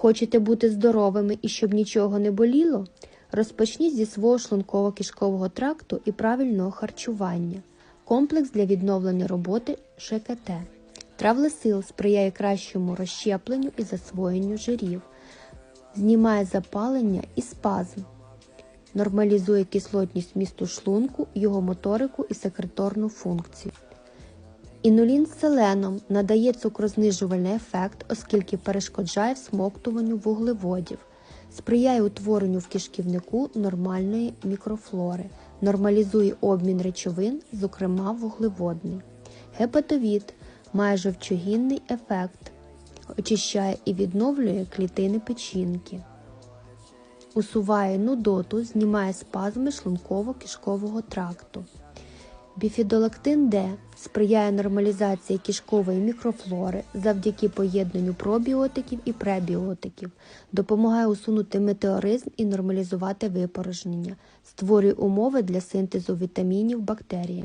Хочете бути здоровими і щоб нічого не боліло? Розпочніть зі свого шлунково-кишкового тракту і правильного харчування. Комплекс для відновлення роботи ШКТ. Травлесил сприяє кращому розщепленню і засвоєнню жирів, знімає запалення і спазм, нормалізує кислотність місту шлунку, його моторику і секреторну функцію. Інулін з селеном надає цукрознижувальний ефект, оскільки перешкоджає всмоктуванню вуглеводів, сприяє утворенню в кишківнику нормальної мікрофлори, нормалізує обмін речовин, зокрема вуглеводний. Гепатовід має жовчогінний ефект, очищає і відновлює клітини печінки. Усуває нудоту, знімає спазми шлунково-кишкового тракту. Біфідолактин Д сприяє нормалізації кишкової мікрофлори завдяки поєднанню пробіотиків і пребіотиків, допомагає усунути метеоризм і нормалізувати випорожнення, створює умови для синтезу вітамінів бактерії.